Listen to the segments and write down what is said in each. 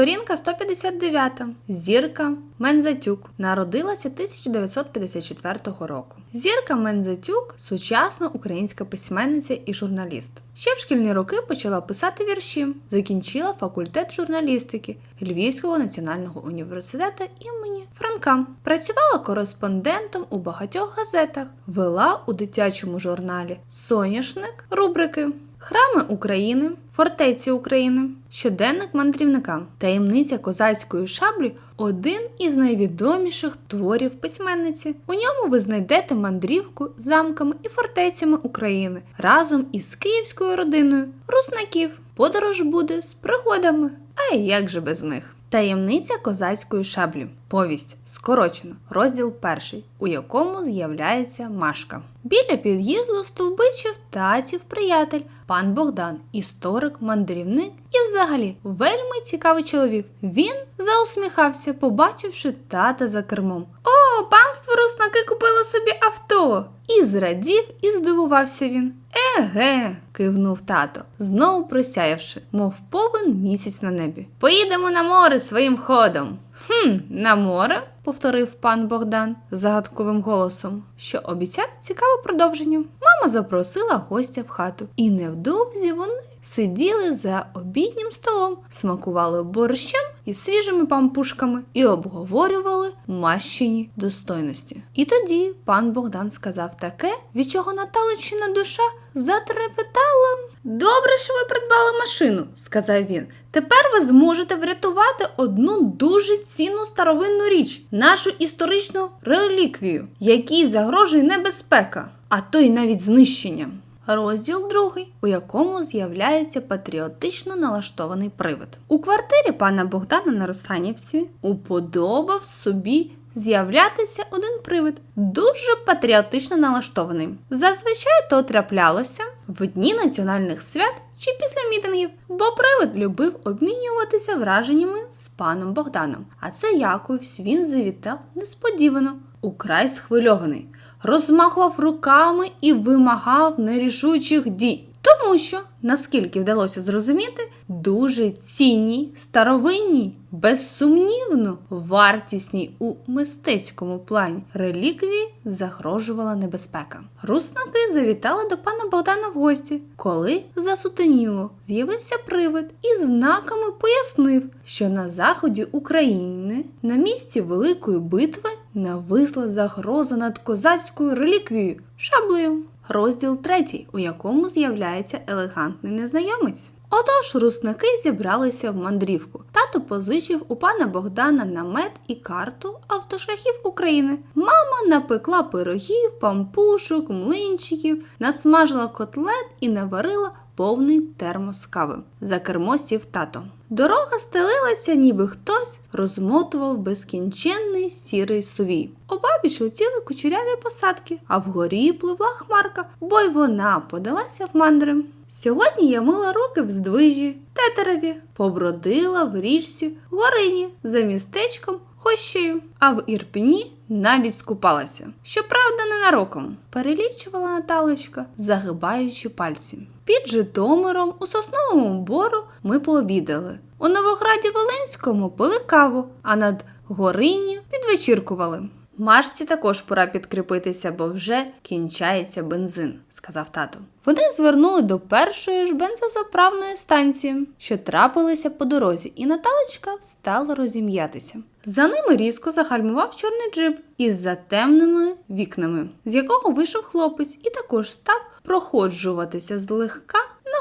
Сторінка 159. Зірка Мензатюк народилася 1954 року. Зірка Мензатюк сучасна українська письменниця і журналіст. Ще в шкільні роки почала писати вірші, закінчила факультет журналістики Львівського національного університету імені Франка. Працювала кореспондентом у багатьох газетах, вела у дитячому журналі Соняшник рубрики Храми України, фортеці України, щоденник мандрівника, таємниця козацької шаблі один із найвідоміших творів письменниці. У ньому ви знайдете мандрівку замками і фортецями України разом із київською родиною руснаків. Подорож буде з пригодами. А як же без них? Таємниця козацької шаблі. Повість скорочено, розділ перший, у якому з'являється Машка. Біля під'їзду стовбичив татів приятель, пан Богдан, історик, мандрівник і взагалі вельми цікавий чоловік. Він заусміхався, побачивши тата за кермом. О, панство руснаки купило собі авто! І зрадів, і здивувався він. Еге, кивнув тато, знову просяявши, мов повен місяць на небі. Поїдемо на море своїм ходом. Хм, на море? повторив пан Богдан загадковим голосом, що обіцяв цікаве продовження. Мама запросила гостя в хату, і невдовзі вони сиділи за обіднім столом, смакували борщем і свіжими пампушками і обговорювали мащині достойності. І тоді пан Богдан сказав таке, від чого Наталичина душа затрепетала. Добре, що ви придбали машину, сказав він. Тепер ви зможете врятувати одну дуже цінну старовинну річ, нашу історичну реліквію, якій загрожує небезпека, а то й навіть знищення. Розділ другий, у якому з'являється патріотично налаштований привид. У квартирі пана Богдана на Русанівці уподобав собі з'являтися один привид, дуже патріотично налаштований. Зазвичай то траплялося в дні національних свят чи після мітингів, бо привид любив обмінюватися враженнями з паном Богданом. А це якось він завітав несподівано, украй схвильований, розмахував руками і вимагав нерішучих дій. Тому що, наскільки вдалося зрозуміти, дуже цінні, старовинні, безсумнівно вартісні у мистецькому плані реліквії загрожувала небезпека. Руснаки завітали до пана Богдана в гості, коли засутеніло, з'явився привид і знаками пояснив, що на заході України на місці Великої битви нависла загроза над козацькою реліквією шаблею. Розділ третій, у якому з'являється елегантний незнайомець. Отож, руснаки зібралися в мандрівку. Тато позичив у пана Богдана намет і карту автошляхів України. Мама напекла пирогів, пампушок, млинчиків, насмажила котлет і наварила повний термос кави. За кермо сів тато. Дорога стелилася, ніби хтось розмотував безкінченний сірий сувій. Обабіч летіли кучеряві посадки, а вгорі пливла хмарка, бо й вона подалася в мандри. Сьогодні я мила руки в здвижі, тетереві, побродила в річці Горині за містечком Хощею, а в Ірпені навіть скупалася. Щоправда, ненароком, перелічувала Наталочка, загибаючи пальці. Під Житомиром у сосновому бору ми пообідали. У Новограді Волинському пили каву, а над Горинню підвечіркували. Машці також пора підкріпитися, бо вже кінчається бензин, сказав тато. Вони звернули до першої ж бензозаправної станції, що трапилися по дорозі, і Наталочка встала розім'ятися. За ними різко загальмував чорний джип із затемними вікнами, з якого вийшов хлопець і також став проходжуватися злегка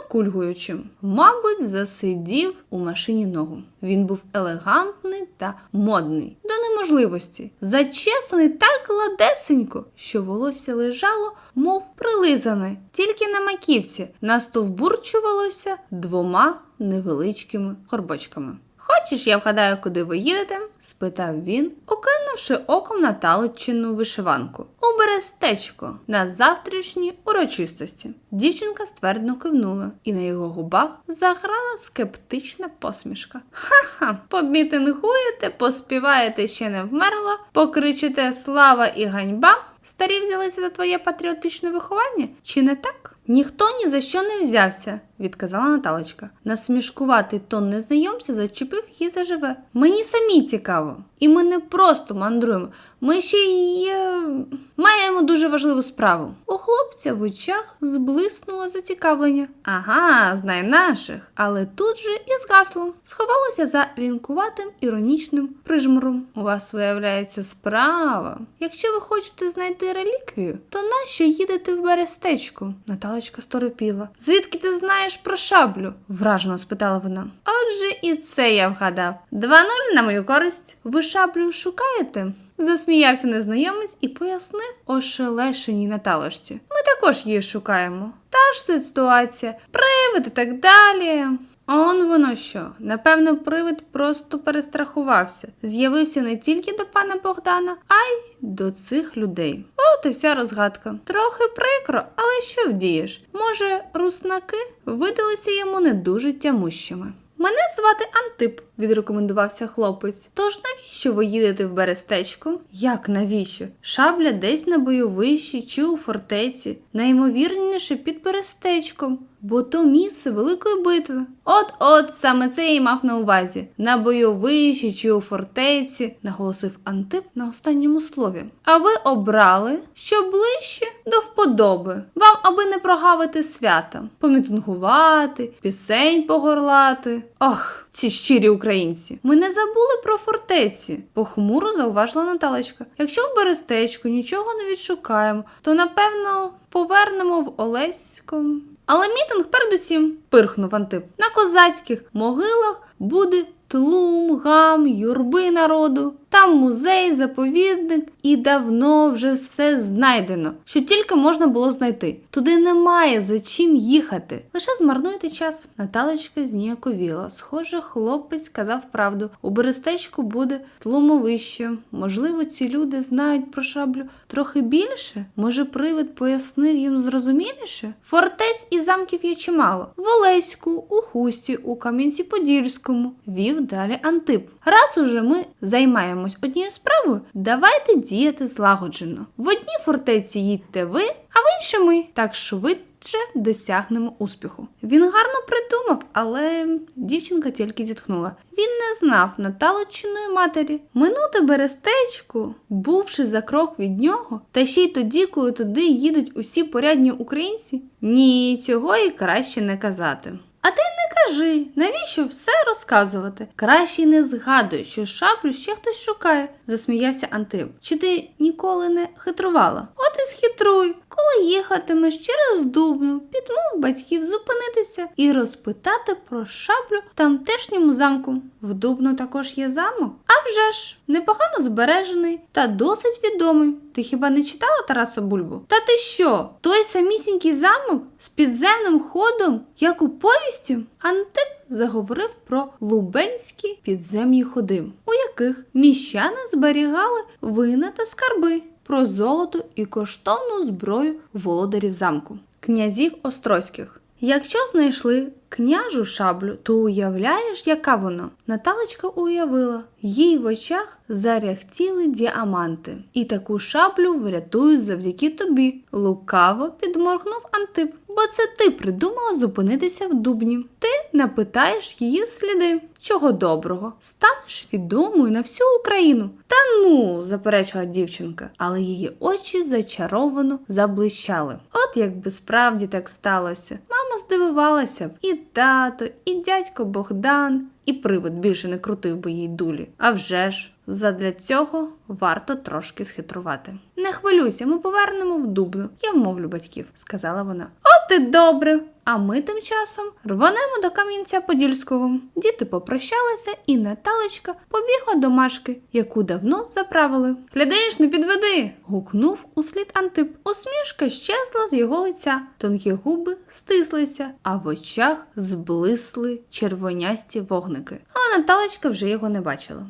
накульгуючи. Мабуть, засидів у машині ногу. Він був елегантний та модний до неможливості, зачесаний так ладесенько, що волосся лежало, мов прилизане, тільки на маківці настовбурчувалося двома невеличкими горбочками. Хочеш, я вгадаю, куди ви їдете? спитав він, окинувши оком на талочину вишиванку. У берестечко на завтрашній урочистості. Дівчинка ствердно кивнула, і на його губах заграла скептична посмішка. Ха-ха, помітингуєте, поспіваєте ще не вмерла, покричите слава і ганьба. Старі взялися за твоє патріотичне виховання, чи не так? Ніхто ні за що не взявся, відказала Наталочка. Насмішкуватий тон незнайомця зачепив її заживе. Мені самі цікаво. І ми не просто мандруємо, ми ще й е, маємо дуже важливу справу. У хлопця в очах зблиснуло зацікавлення. Ага, знай наших. Але тут же і згасло. Сховалося за лінкуватим іронічним прижмуром. У вас виявляється справа. Якщо ви хочете знайти реліквію, то нащо їдете в берестечку? Наталочка сторопіла. Звідки ти знаєш про шаблю? вражено спитала вона. Отже, і це я вгадав. 2-0 на мою користь. Ви шаблю шукаєте? Засміявся незнайомець і пояснив ошелешеній Наталочці. Ми також її шукаємо. Та ж ситуація, привид і так далі. Он воно що. Напевно, привид просто перестрахувався. З'явився не тільки до пана Богдана, а й до цих людей. От і вся розгадка. Трохи прикро, але що вдієш? Може, руснаки видалися йому не дуже тямущими. Мене звати Антип, відрекомендувався хлопець. Тож навіщо ви їдете в берестечко? Як навіщо? Шабля десь на бойовищі чи у фортеці, найімовірніше під берестечком, бо то місце великої битви. От-от саме це я й мав на увазі. На бойовищі чи у фортеці, наголосив Антип на останньому слові. А ви обрали, що ближче до вподоби. Вам аби не прогавити свята, помітингувати, пісень погорлати. Ох, ці щирі українці. Ми не забули про фортеці, похмуро зауважила Наталечка. Якщо в Берестечку нічого не відшукаємо, то напевно повернемо в Олесько. Але мітинг передусім, пирхнув Антип. На козацьких могилах буде тлум, гам, юрби народу. Там музей, заповідник, і давно вже все знайдено, що тільки можна було знайти. Туди немає за чим їхати. Лише змарнуєте час. Наталочка зніяковіла. Схоже, хлопець сказав правду. У Берестечку буде тлумовище. Можливо, ці люди знають про шаблю трохи більше? Може, привид пояснив їм зрозуміліше? Фортець і замків є чимало. В Олеську, у Хусті, у Кам'янці-Подільському. Вів далі Антип. Раз уже ми займаємось однією справою, давайте діяти злагоджено. В одній фортеці їдьте ви, а в іншій ми. Так швидше досягнемо успіху. Він гарно придумав, але дівчинка тільки зітхнула. Він не знав Наталочиної матері. Минути берестечку, бувши за крок від нього, та ще й тоді, коли туди їдуть усі порядні українці. Ні, цього і краще не казати. А ти не кажи, навіщо все розказувати? Краще не згадуй, що шаблю ще хтось шукає, засміявся Антип. Чи ти ніколи не хитрувала? От і схитруй, коли їхатимеш через дубну, підмов батьків зупинитися і розпитати про шаблю тамтешньому замку. В Дубну також є замок. А вже ж, непогано збережений та досить відомий. Ти хіба не читала Тараса Бульбу? Та ти що? Той самісінький замок з підземним ходом, як у повісті? Антип заговорив про лубенські підземні ходи, у яких міщани зберігали вина та скарби, про золото і коштовну зброю володарів замку, князів Острозьких. Якщо знайшли княжу шаблю, то уявляєш, яка вона? Наталочка уявила, їй в очах заряхтіли діаманти, і таку шаблю врятують завдяки тобі. Лукаво підморгнув Антип, бо це ти придумала зупинитися в дубні. Ти напитаєш її сліди. Чого доброго, станеш відомою на всю Україну. Та ну, заперечила дівчинка, але її очі зачаровано заблищали. От якби справді так сталося. Мама здивувалася б і тато, і дядько Богдан, і привид більше не крутив би їй дулі. А вже ж, задля цього варто трошки схитрувати. Не хвилюйся, ми повернемо в дубну. Я вмовлю батьків, сказала вона. І добре. А ми тим часом рванемо до Кам'янця Подільського. Діти попрощалися, і Наталочка побігла до Машки, яку давно заправили. Глядиш, не підведи. гукнув услід Антип. Усмішка щезла з його лиця, тонкі губи стислися, а в очах зблисли червонясті вогники. Але Наталочка вже його не бачила.